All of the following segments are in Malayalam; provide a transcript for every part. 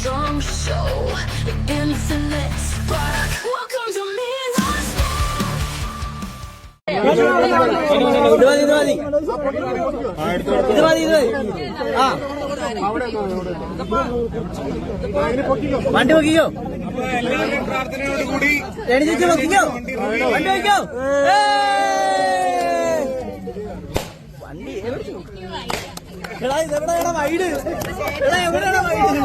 long show, an infinite spark. Welcome to me. ഇത് മതി ഇത് മതി ഇത് മതി ഇത് മതി ആ വണ്ടി പൊക്കിക്കോ എണീച്ചു പൊക്കിക്കോ വണ്ടി പൊക്കിക്കോ! വണ്ടി എവിടെ എവിടെയാണ് വൈഡ് എവിടെയാണ് വൈഡ്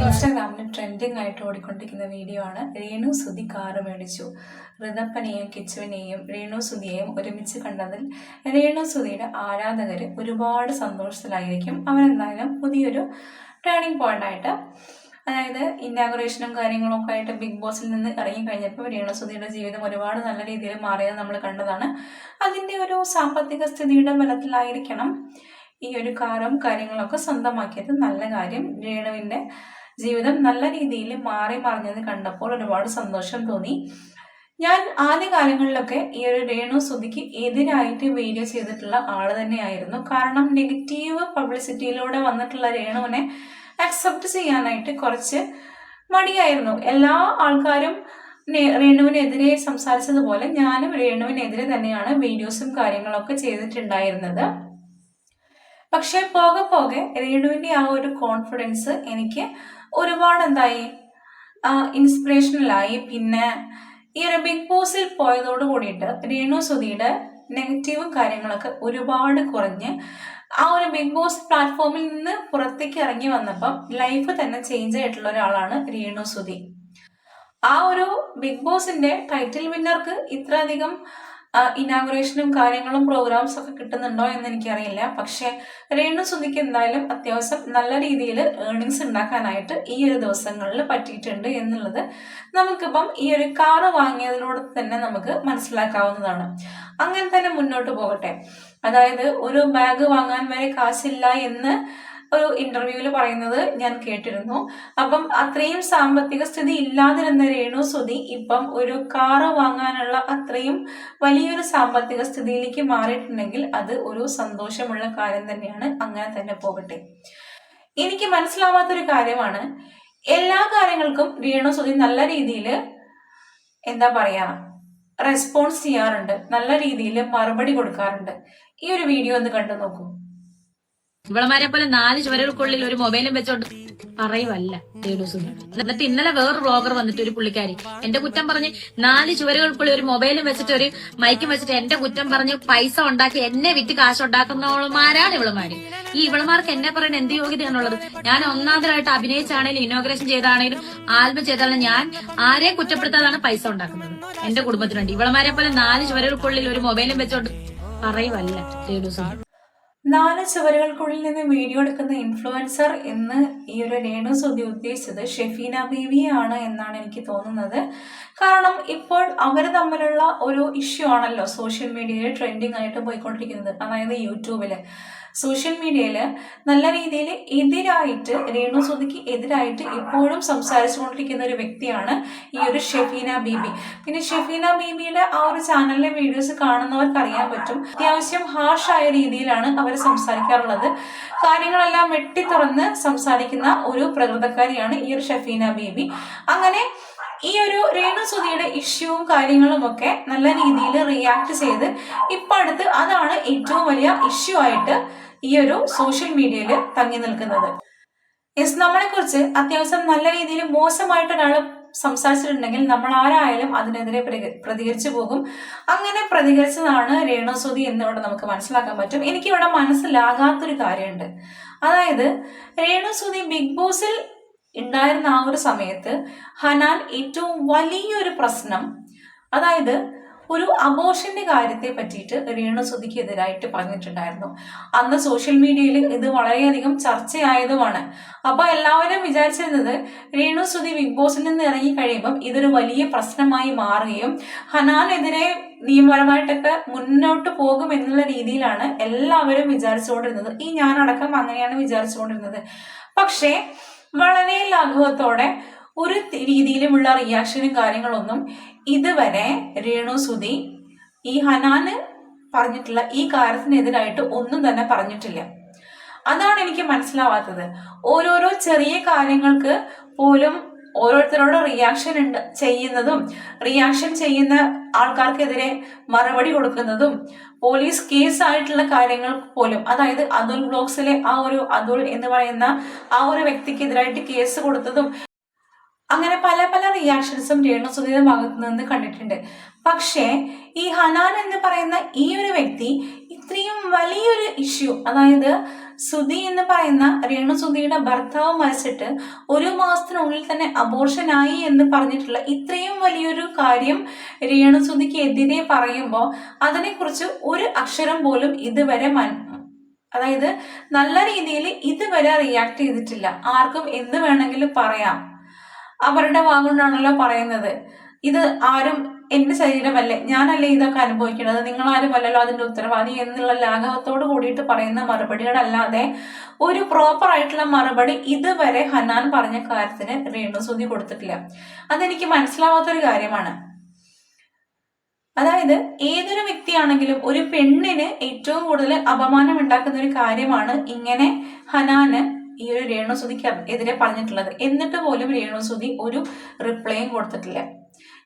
ഇൻസ്റ്റാഗ്രാമിൽ ട്രെൻഡിങ് ആയിട്ട് ഓടിക്കൊണ്ടിരിക്കുന്ന വീഡിയോ ആണ്. രേണു സുധി കാറ് മേടിച്ചു. ഋതപ്പനെയും കിച്ചുവിനെയും രേണു സുധിയെയും ഒരുമിച്ച് കണ്ടതിൽ രേണു സുധിയുടെ ആരാധകർ ഒരുപാട് സന്തോഷത്തിലായിരിക്കും. അവരെന്തായാലും പുതിയൊരു ടേണിംഗ് പോയിന്റ് ആയിട്ട് അതായത് ഇന്നാഗുറേഷനും കാര്യങ്ങളും ഒക്കെ ആയിട്ട് ബിഗ് ബോസിൽ നിന്ന് ഇറങ്ങി കഴിഞ്ഞപ്പോൾ രേണു സുധിയുടെ ജീവിതം ഒരുപാട് നല്ല രീതിയിൽ മാറിയത് നമ്മൾ കണ്ടതാണ്. അതിന്റെ ഒരു സാമ്പത്തിക സ്ഥിതിയുടെ ബലത്തിലായിരിക്കണം ഈ ഒരു കാറും കാര്യങ്ങളൊക്കെ സ്വന്തമാക്കിയത്. നല്ല കാര്യം. രേണുവിന്റെ ജീവിതം നല്ല രീതിയിൽ മാറി മറിഞ്ഞത് കണ്ടപ്പോൾ ഒരുപാട് സന്തോഷം തോന്നി. ഞാൻ ആദ്യ കാലങ്ങളിലൊക്കെ ഈ ഒരു രേണു സുധിക്ക് എതിരായിട്ട് വീഡിയോ ചെയ്തിട്ടുള്ള ആൾ തന്നെയായിരുന്നു. കാരണം നെഗറ്റീവ് പബ്ലിസിറ്റിയിലൂടെ വന്നിട്ടുള്ള രേണുവിനെ അക്സെപ്റ്റ് ചെയ്യാനായിട്ട് കുറച്ച് മടിയായിരുന്നു. എല്ലാ ആൾക്കാരും രേണുവിനെതിരെ സംസാരിച്ചതുപോലെ ഞാനും രേണുവിനെതിരെ തന്നെയാണ് വീഡിയോസും കാര്യങ്ങളൊക്കെ ചെയ്തിട്ടുണ്ടായിരുന്നത്. പക്ഷെ പോകെ പോകെ രേണുവിന്റെ ആ ഒരു കോൺഫിഡൻസ് എനിക്ക് ഒരുപാട് എന്തായി ഇൻസ്പിറേഷണലായി പിന്നെ ഈ ഒരു ബിഗ് ബോസിൽ പോയതോട് കൂടിയിട്ട് രേണു സുധിയുടെ നെഗറ്റീവ് കാര്യങ്ങളൊക്കെ ഒരുപാട് കുറഞ്ഞ് ആ ഒരു ബിഗ് ബോസ് പ്ലാറ്റ്ഫോമിൽ നിന്ന് പുറത്തേക്ക് ഇറങ്ങി വന്നപ്പം ലൈഫ് തന്നെ ചേഞ്ച് ആയിട്ടുള്ള ഒരാളാണ് രേണു സുധി. ആ ഒരു ബിഗ് ബോസിന്റെ ടൈറ്റിൽ വിന്നർക്ക് ഇത്രയധികം ഇനാഗുറേഷനും കാര്യങ്ങളും പ്രോഗ്രാംസ് ഒക്കെ കിട്ടുന്നുണ്ടോ എന്ന് എനിക്കറിയില്ല. പക്ഷെ രേണു സുധിക്ക് എന്തായാലും അത്യാവശ്യം നല്ല രീതിയിൽ ഏർണിങ്സ് ഉണ്ടാക്കാനായിട്ട് ഈ ഒരു ദിവസങ്ങളിൽ പറ്റിയിട്ടുണ്ട് എന്നുള്ളത് നമുക്കിപ്പം ഈ ഒരു കാറ് വാങ്ങിയതിലൂടെ തന്നെ നമുക്ക് മനസ്സിലാക്കാവുന്നതാണ്. അങ്ങനെ തന്നെ മുന്നോട്ട് പോകട്ടെ. അതായത് ഒരു ബാഗ് വാങ്ങാൻ വരെ കാശില്ല എന്ന് ഒരു ഇന്റർവ്യൂവിൽ പറയുന്നത് ഞാൻ കേട്ടിരുന്നു. അപ്പം അത്രയും സാമ്പത്തിക സ്ഥിതി ഇല്ലാതിരുന്ന രേണു സുധി ഇപ്പം ഒരു കാറ് വാങ്ങാനുള്ള അത്രയും വലിയൊരു സാമ്പത്തിക സ്ഥിതിയിലേക്ക് മാറിയിട്ടുണ്ടെങ്കിൽ അത് ഒരു സന്തോഷമുള്ള കാര്യം തന്നെയാണ്. അങ്ങനെ തന്നെ പോകട്ടെ. എനിക്ക് മനസ്സിലാവാത്തൊരു കാര്യമാണ്. എല്ലാ കാര്യങ്ങൾക്കും രേണു സുധി നല്ല രീതിയിൽ എന്താ പറയാ റെസ്പോൺസ് ചെയ്യാറുണ്ട്. നല്ല രീതിയിൽ മറുപടി കൊടുക്കാറുണ്ട്. ഈ ഒരു വീഡിയോ ഒന്ന് കണ്ടു നോക്കൂ. ഇവളമാരെ പോലെ നാല് ചുവരുകൾക്കുള്ളിൽ ഒരു മൊബൈലും വെച്ചോണ്ട് പറയുവല്ല തേഡൂസുകൾ എന്നിട്ട് ഇന്നലെ വേറൊരു ബ്ലോഗർ വന്നിട്ട് ഒരു പുള്ളിക്കാരി എന്റെ കുറ്റം പറഞ്ഞ് നാല് ചുവരുകൾക്കുള്ളിൽ ഒരു മൊബൈലും വെച്ചിട്ട് ഒരു മൈക്കും വെച്ചിട്ട് എന്റെ കുറ്റം പറഞ്ഞ് പൈസ ഉണ്ടാക്കി എന്നെ വിറ്റ് കാശ് ഉണ്ടാക്കുന്നവളുമാരാണ് ഇവളുമാര്. ഈ ഇവളുമാർക്ക് എന്നെ പറയുന്ന എന്ത് യോഗ്യതയാണുള്ളത്? ഞാൻ ഒന്നാമതായിട്ട് അഭിനയിച്ചാണെങ്കിലും ഇനോഗ്രേഷൻ ചെയ്താണെങ്കിലും ആൽബം ചെയ്താലും ഞാൻ ആരെ കുറ്റപ്പെടുത്താതാണ് പൈസ ഉണ്ടാക്കുന്നത്? എന്റെ കുടുംബത്തിനുണ്ട് ഇവളുമാരെ പോലെ നാല് ചുവരുകൾക്കുള്ളിൽ ഒരു മൊബൈലും വെച്ചോണ്ട് പറയുവല്ല രേണുസുധി നാല് ചുവരുകൾക്കുള്ളിൽ നിന്ന് വീഡിയോ എടുക്കുന്ന ഇൻഫ്ലുവൻസർ എന്ന് ഈ ഒരു രേണു സുതി ഉദ്ദേശിച്ചത് ഷെഫീന ബീവിയാണ് എന്നാണ് എനിക്ക് തോന്നുന്നത്. കാരണം ഇപ്പോൾ അവർ തമ്മിലുള്ള ഒരു ഇഷ്യൂ ആണല്ലോ സോഷ്യൽ മീഡിയയിൽ ട്രെൻഡിങ് ആയിട്ട് പോയിക്കൊണ്ടിരിക്കുന്നത്. അതായത് യൂട്യൂബിൽ. സോഷ്യൽ മീഡിയയിൽ നല്ല രീതിയിൽ എതിരായിട്ട് രേണു സുധിക്ക് എതിരായിട്ട് ഇപ്പോഴും സംസാരിച്ചുകൊണ്ടിരിക്കുന്ന ഒരു വ്യക്തിയാണ് ഈ ഒരു ഷെഫീന ബീബി. പിന്നെ ഷെഫീന ബീബിയുടെ ആ ഒരു ചാനലിലെ വീഡിയോസ് കാണുന്നവർക്ക് അറിയാൻ പറ്റും. അത്യാവശ്യം ഹാർഷായ രീതിയിലാണ് അവർ സംസാരിക്കാറുള്ളത്. കാര്യങ്ങളെല്ലാം വെട്ടി തുറന്ന് സംസാരിക്കുന്ന ഒരു പ്രകൃതക്കാരിയാണ് ഈ ഒരു ഷെഫീന ബീബി. അങ്ങനെ ഈ ഒരു രേണു സുധിയുടെ ഇഷ്യൂവും കാര്യങ്ങളും ഒക്കെ നല്ല രീതിയിൽ റിയാക്ട് ചെയ്ത് ഇപ്പൊ അടുത്ത് അതാണ് ഏറ്റവും വലിയ ഇഷ്യൂ ആയിട്ട് ഈ ഒരു സോഷ്യൽ മീഡിയയിൽ തങ്ങി നിൽക്കുന്നത്. യെസ് നമ്മളെ കുറിച്ച് അത്യാവശ്യം നല്ല രീതിയിൽ മോശമായിട്ട് ഒരാൾ സംസാരിച്ചിട്ടുണ്ടെങ്കിൽ നമ്മൾ ആരായാലും അതിനെതിരെ പ്രതികരിച്ചു പോകും. അങ്ങനെ പ്രതികരിച്ചതാണ് രേണുസുതി എന്നിവിടെ നമുക്ക് മനസ്സിലാക്കാൻ പറ്റും. എനിക്കിവിടെ മനസ്സിലാകാത്തൊരു കാര്യമുണ്ട്. അതായത് രേണുസുതി ബിഗ് ബോസിൽ ഉണ്ടായിരുന്ന ആ ഒരു സമയത്ത് ഹനാൻ ഏറ്റവും വലിയൊരു പ്രശ്നം അതായത് ഒരു അബോഷന്റെ കാര്യത്തെ പറ്റിയിട്ട് രേണുസുതിക്ക് എതിരായിട്ട് പറഞ്ഞിട്ടുണ്ടായിരുന്നു. അന്ന് സോഷ്യൽ മീഡിയയിൽ ഇത് വളരെയധികം ചർച്ചയായതുമാണ്. അപ്പൊ എല്ലാവരും വിചാരിച്ചിരുന്നത് രേണുസുതി ബിഗ് ബോസിൽ നിന്ന് ഇറങ്ങി കഴിയുമ്പം ഇതൊരു വലിയ പ്രശ്നമായി മാറുകയും ഹനാനെതിരെ നിയമപരമായിട്ടൊക്കെ മുന്നോട്ട് പോകും എന്നുള്ള രീതിയിലാണ് എല്ലാവരും വിചാരിച്ചുകൊണ്ടിരുന്നത്. ഈ ഞാനടക്കം അങ്ങനെയാണ് വിചാരിച്ചുകൊണ്ടിരുന്നത്. പക്ഷേ വളരെ ലാഘവത്തോടെ ഒരു രീതിയിലുമുള്ള റിയാക്ഷനും കാര്യങ്ങളൊന്നും ഇതുവരെ രേണു സുധി ഈ ഹനാന് പറഞ്ഞിട്ടില്ല ഈ കാര്യത്തിനെതിരായിട്ട് ഒന്നും തന്നെ പറഞ്ഞിട്ടില്ല. അതാണ് എനിക്ക് മനസ്സിലാവാത്തത്. ഓരോരോ ചെറിയ കാര്യങ്ങൾക്ക് പോലും ഓരോരുത്തരോട് റിയാക്ഷൻ ഉണ്ട് ചെയ്യുന്നതും റിയാക്ഷൻ ചെയ്യുന്ന ആൾക്കാർക്കെതിരെ മറുപടി കൊടുക്കുന്നതും പോലീസ് കേസ് ആയിട്ടുള്ള കാര്യങ്ങൾ പോലും അതായത് അതുൽ ബ്ലോക്സിലെ ആ ഒരു അതുൽ എന്ന് പറയുന്ന ആ ഒരു വ്യക്തിക്കെതിരായിട്ട് കേസ് കൊടുത്തതും അങ്ങനെ പല പല റിയാക്ഷൻസും രേണുസുധിയുടെ ഭാഗത്ത് നിന്ന് കണ്ടിട്ടുണ്ട്. പക്ഷേ ഈ ഹനാൻ എന്ന് പറയുന്ന ഈ ഒരു വ്യക്തി ഇത്രയും വലിയൊരു ഇഷ്യൂ അതായത് സുധി എന്ന് പറയുന്ന രേണുസുധിയുടെ ഭർത്താവ് മരിച്ചിട്ട് ഒരു മാസത്തിനുള്ളിൽ തന്നെ അബോർഷനായി എന്ന് പറഞ്ഞിട്ടുള്ള ഇത്രയും വലിയൊരു കാര്യം രേണുസുധിക്ക് എതിരെ പറയുമ്പോൾ അതിനെക്കുറിച്ച് ഒരു അക്ഷരം പോലും ഇതുവരെ മൻ അതായത് നല്ല രീതിയിൽ ഇതുവരെ റിയാക്ട് ചെയ്തിട്ടില്ല. ആർക്കും എന്ത് വേണമെങ്കിലും പറയാം. അവരുടെ വാഗുകൊണ്ടാണല്ലോ പറയുന്നത്. ഇത് ആരും എന്റെ ശരീരമല്ലേ? ഞാനല്ലേ ഇതൊക്കെ അനുഭവിക്കുന്നത്? നിങ്ങൾ ആരുമല്ലല്ലോ അതിന്റെ ഉത്തരവാദി എന്നുള്ള ലാഘവത്തോട് കൂടിയിട്ട് പറയുന്ന മറുപടികളല്ലാതെ ഒരു പ്രോപ്പർ ആയിട്ടുള്ള മറുപടി ഇതുവരെ ഹനാൻ പറഞ്ഞ കാര്യത്തിന് രേണുസൂതി കൊടുത്തിട്ടില്ല. അതെനിക്ക് മനസ്സിലാവാത്തൊരു കാര്യമാണ്. അതായത് ഏതൊരു വ്യക്തിയാണെങ്കിലും ഒരു പെണ്ണിന് ഏറ്റവും കൂടുതൽ അപമാനം ഉണ്ടാക്കുന്ന ഒരു കാര്യമാണ് ഇങ്ങനെ ഹനാന് ഈ ഒരു രേണുസുതിക്ക് എതിരെ പറഞ്ഞിട്ടുള്ളത്. എന്നിട്ട് പോലും രേണുസുതി ഒരു റിപ്ലൈയും കൊടുത്തിട്ടില്ല.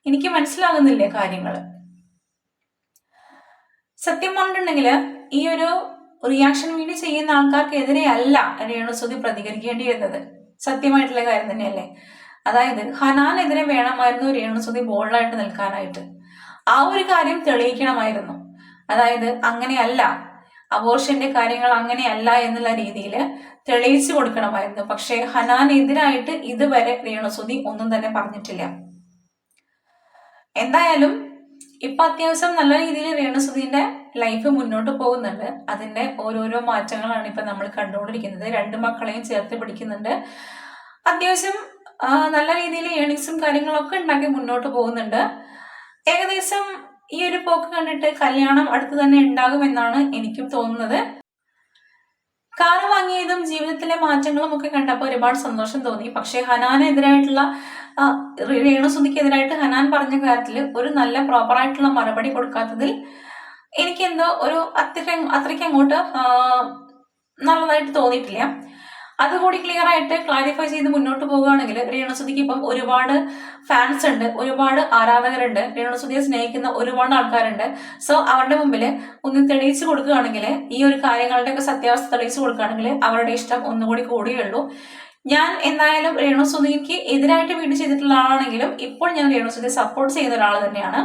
എനിക്ക് മനസ്സിലാകുന്നില്ല കാര്യങ്ങൾ സത്യം പറഞ്ഞിട്ടുണ്ടെങ്കിൽ ഈ ഒരു റിയാക്ഷൻ വീഡിയോ ചെയ്യുന്ന ആൾക്കാർക്കെതിരെയല്ല രേണുസുതി പ്രതികരിക്കേണ്ടിയിരുന്നത് സത്യമായിട്ടുള്ള കാര്യം തന്നെയല്ലേ? അതായത് ഹനാനെതിരെ വേണമായിരുന്നു രേണുസുതി ബോൾഡായിട്ട് നിൽക്കാനായിട്ട്. ആ ഒരു കാര്യം തെളിയിക്കണമായിരുന്നു. അതായത് അങ്ങനെയല്ല. അബോർഷന്റെ കാര്യങ്ങൾ അങ്ങനെയല്ല എന്നുള്ള രീതിയിൽ തെളിയിച്ചു കൊടുക്കണമായിരുന്നു. പക്ഷേ ഹനാനെതിരായിട്ട് ഇതുവരെ രേണുസുതി ഒന്നും തന്നെ പറഞ്ഞിട്ടില്ല. എന്തായാലും ഇപ്പൊ അത്യാവശ്യം നല്ല രീതിയിൽ രേണുസുധീന്റെ ലൈഫ് മുന്നോട്ട് പോകുന്നുണ്ട്. അതിന്റെ ഓരോരോ മാറ്റങ്ങളാണ് ഇപ്പൊ നമ്മൾ കണ്ടുകൊണ്ടിരിക്കുന്നത്. രണ്ട് മക്കളെയും ചേർത്ത് പിടിക്കുന്നുണ്ട്. അത്യാവശ്യം നല്ല രീതിയിൽ ഏണിങ്സും കാര്യങ്ങളൊക്കെ ഉണ്ടാക്കി മുന്നോട്ട് പോകുന്നുണ്ട്. ഏകദേശം ഈ ഒരു പോക്ക് കണ്ടിട്ട് കല്യാണം അടുത്ത് തന്നെ ഉണ്ടാകുമെന്നാണ് എനിക്കും തോന്നുന്നത്. കാറ് വാങ്ങിയതും ജീവിതത്തിലെ മാറ്റങ്ങളും ഒക്കെ കണ്ടപ്പോൾ ഒരുപാട് സന്തോഷം തോന്നി. പക്ഷേ ഹനാനെതിരായിട്ടുള്ള രേണുസുതിക്കെതിരായിട്ട് ഹനാൻ പറഞ്ഞ കാര്യത്തിൽ ഒരു നല്ല പ്രോപ്പറായിട്ടുള്ള മറുപടി കൊടുക്കാത്തതിൽ എനിക്കെന്തോ ഒരു അത്ര അത്രയ്ക്ക് അങ്ങോട്ട് നല്ലതായിട്ട് തോന്നിയിട്ടില്ല. അതുകൂടി ക്ലിയർ ആയിട്ട് ക്ലാരിഫൈ ചെയ്ത് മുന്നോട്ട് പോവുകയാണെങ്കിൽ രേണുസുതിക്ക് ഇപ്പം ഒരുപാട് ഫാൻസ് ഉണ്ട് ഒരുപാട് ആരാധകരുണ്ട്. രേണുസുതിയെ സ്നേഹിക്കുന്ന ഒരുപാട് ആൾക്കാരുണ്ട്. സോ അവരുടെ മുമ്പിൽ ഒന്ന് തെളിയിച്ചു കൊടുക്കുകയാണെങ്കിൽ ഈ ഒരു കാര്യങ്ങളുടെ ഒക്കെ സത്യാവസ്ഥ തെളിയിച്ചു കൊടുക്കുകയാണെങ്കിൽ അവരുടെ ഇഷ്ടം ഒന്നുകൂടി കൂടുകയുള്ളൂ ഞാൻ എന്തായാലും രേണു രേണുസുതിക്ക് എതിരായിട്ട് വീട് ചെയ്തിട്ടുള്ള ആളാണെങ്കിലും ഇപ്പോൾ ഞാൻ രേണു സുധി സപ്പോർട്ട് ചെയ്യുന്ന ഒരാൾ തന്നെയാണ്.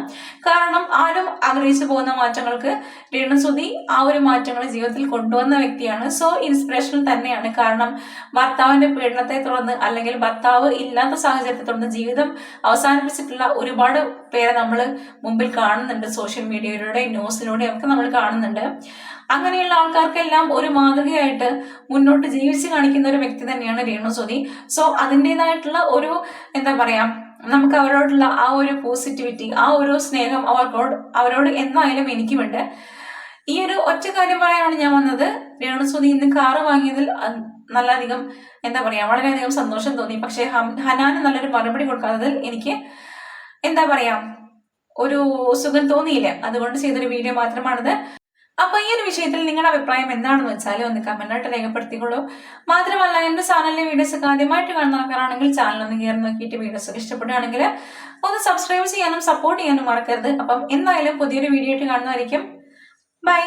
കാരണം ആരും ആഗ്രഹിച്ചു പോകുന്ന മാറ്റങ്ങൾക്ക് രേണു സുധി ആ ഒരു മാറ്റങ്ങൾ ജീവിതത്തിൽ കൊണ്ടുവന്ന വ്യക്തിയാണ്. സോ ഇൻസ്പിറേഷൻ തന്നെയാണ്. കാരണം ഭർത്താവിന്റെ പീഡനത്തെ തുടർന്ന് അല്ലെങ്കിൽ ഭർത്താവ് ഇല്ലാത്ത സാഹചര്യത്തെ തുടർന്ന് ജീവിതം അവസാനിപ്പിച്ചിട്ടുള്ള ഒരുപാട് പേരെ നമ്മൾ മുമ്പിൽ കാണുന്നുണ്ട്. സോഷ്യൽ മീഡിയയിലൂടെ ന്യൂസിലൂടെ ഒക്കെ നമ്മൾ കാണുന്നുണ്ട്. അങ്ങനെയുള്ള ആൾക്കാർക്കെല്ലാം ഒരു മാതൃകയായിട്ട് മുന്നോട്ട് ജീവിച്ച് കാണിക്കുന്ന ഒരു വ്യക്തി തന്നെയാണ് രേണുസുതി സോ അതിന്റെതായിട്ടുള്ള ഒരു എന്താ പറയാ നമുക്ക് അവരോടുള്ള ആ ഒരു പോസിറ്റിവിറ്റി ആ ഒരു സ്നേഹം അവർക്കോട് അവരോട് എന്നായാലും എനിക്കുമുണ്ട്. ഈ ഒരു ഒറ്റ കാര്യമായാണ് ഞാൻ വന്നത്. രേണുസുതി ഇന്ന് കാറ് വാങ്ങിയതിൽ നല്ലധികം എന്താ പറയാ വളരെയധികം സന്തോഷം തോന്നി. പക്ഷേ ഹനാന് നല്ലൊരു മറുപടി കൊടുക്കാത്തതിൽ എനിക്ക് എന്താ പറയാ ഒരു സുഖം തോന്നിയില്ല. അതുകൊണ്ട് ചെയ്തൊരു വീഡിയോ മാത്രമാണിത്. അപ്പൊ ഈ ഒരു വിഷയത്തിൽ നിങ്ങളുടെ അഭിപ്രായം എന്താണെന്ന് വെച്ചാൽ ഒന്ന് കമന്റായിട്ട് രേഖപ്പെടുത്തിക്കോളൂ മാത്രമല്ല എന്റെ ചാനലിലെ വീഡിയോസ് ഒക്കെ ആദ്യമായിട്ട് കാണുന്ന ആൾക്കാരാണെങ്കിൽ ചാനൽ ഒന്ന് കയറി നോക്കിയിട്ട് വീഡിയോസ് ഒക്കെ ഇഷ്ടപ്പെടുകയാണെങ്കിൽ ഒന്ന് സബ്സ്ക്രൈബ് ചെയ്യാനും സപ്പോർട്ട് ചെയ്യാനും മറക്കരുത്. അപ്പം എന്തായാലും പുതിയൊരു വീഡിയോ ആയിട്ട് കാണുന്നതായിരിക്കും. ബൈ